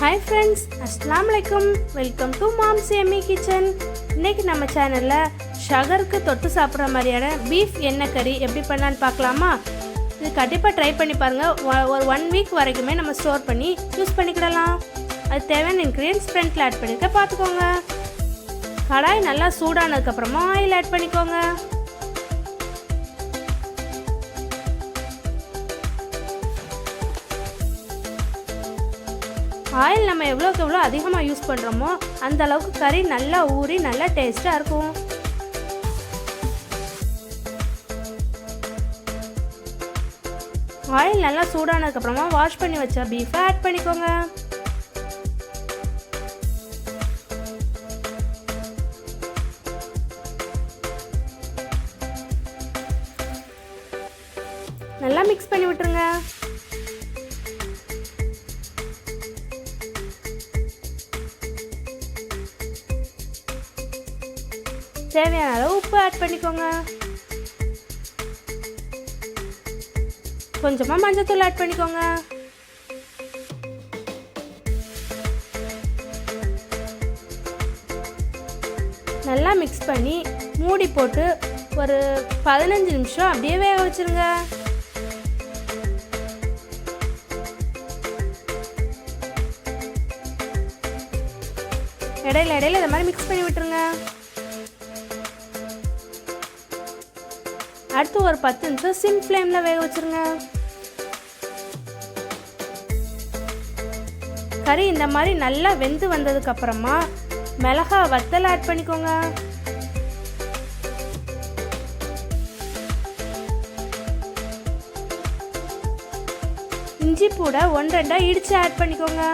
Hi friends அஸ்லாம் வலைக்கம் welcome to mom சேமி கிச்சன் இன்னைக்கு நம்ம சேனலில் ஷகருக்கு தொட்டு சாப்பிட்ற மாதிரியான பீஃப் எண்ணெய் கறி எப்படி பண்ணலான்னு பார்க்கலாமா? இது கண்டிப்பாக ட்ரை பண்ணி பாருங்கள் ஒரு ஒன் வீக் வரைக்குமே நம்ம ஸ்டோர் பண்ணி யூஸ் பண்ணிக்கிடலாம். அது தேவையான இன்க்ரீடியன்ஸ் ஃப்ரண்ட்டில் ஆட் பண்ணியிருக்க பார்த்துக்கோங்க. கடாய் நல்லா சூடானதுக்கப்புறமா ஆயில் ஆட் பண்ணிக்கோங்க. ஆயில் நம்ம எவ்வளோக்கு எவ்வளோ அதிகமாக யூஸ் பண்ணுறோமோ அந்த அளவுக்கு கறி நல்லா ஊறி நல்லா டேஸ்ட்டாக இருக்கும். ஆயில் நல்லா சூடானதுக்கப்புறமா வாஷ் பண்ணி வச்ச பீஃபை ஆட் பண்ணிக்கோங்க. நல்லா மிக்ஸ் பண்ணி விட்டுருங்க. தேவையான அளவு உப்பு ஆட் பண்ணிக்கோங்க. கொஞ்சமாக மஞ்சத்தூள் ஆட் பண்ணிக்கோங்க. நல்லா மிக்ஸ் பண்ணி மூடி போட்டு ஒரு பதினஞ்சு நிமிஷம் அப்படியே வேக வச்சிருங்க. இடையில இடையில இந்த மாதிரி மிக்ஸ் பண்ணி விட்டுருங்க. அடுத்து ஒரு பத்து நிமிஷம் சிம் ஃப்ளேமில் வேக வச்சுருங்க. கறி இந்த மாதிரி நல்லா வெந்து வந்ததுக்கு அப்புறமா மிளகா வத்தல் ஆட் பண்ணிக்கோங்க. இஞ்சி பூட ஒன்று ரெண்டா இடிச்சு ஆட் பண்ணிக்கோங்க.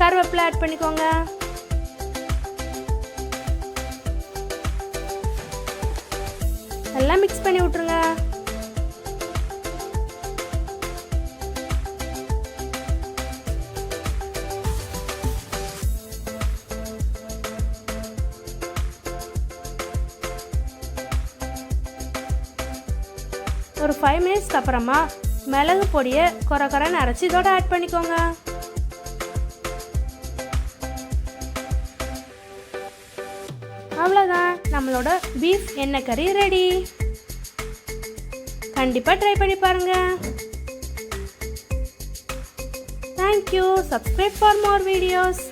கருவேப்பிலை ஆட் பண்ணிக்கோங்க. நல்லா மிக்ஸ் பண்ணி விட்ருங்க ஒரு ஃபைவ் மினிட்ஸ்க்கு அப்புறமா மிளகு பொடியை குறை குறைன்னு அரைச்சி இதோட ஆட் பண்ணிக்கோங்க. அவ்வளோதான் நம்மளோட பீஃப் எண்ணெய் கறி ரெடி கண்டிப்பாக ட்ரை பண்ணி பாருங்க. Thank you subscribe for more videos